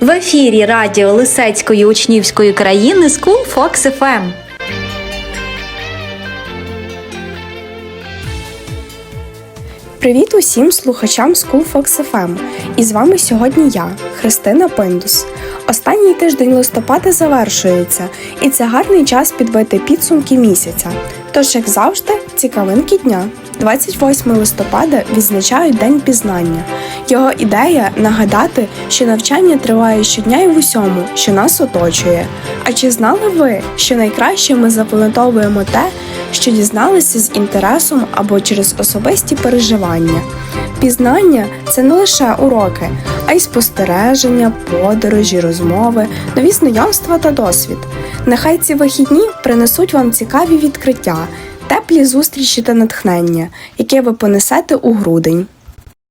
В ефірі радіо Лисецької учнівської країни School Fox FM. Привіт усім слухачам School Fox FM. І з вами сьогодні я, Христина Пиндус. Останній тиждень листопада завершується, і це гарний час підбити підсумки місяця. Тож, як завжди, цікавинки дня. 28 листопада відзначають День пізнання. Його ідея нагадати, що навчання триває щодня і в усьому, що нас оточує. А чи знали ви, що найкраще ми запам'ятовуємо те, що дізналися з інтересом або через особисті переживання? Пізнання це не лише уроки, а й спостереження, подорожі, розмови, нові знайомства та досвід. Нехай ці вихідні принесуть вам цікаві відкриття, теплі зустрічі та натхнення, яке ви понесете у грудень.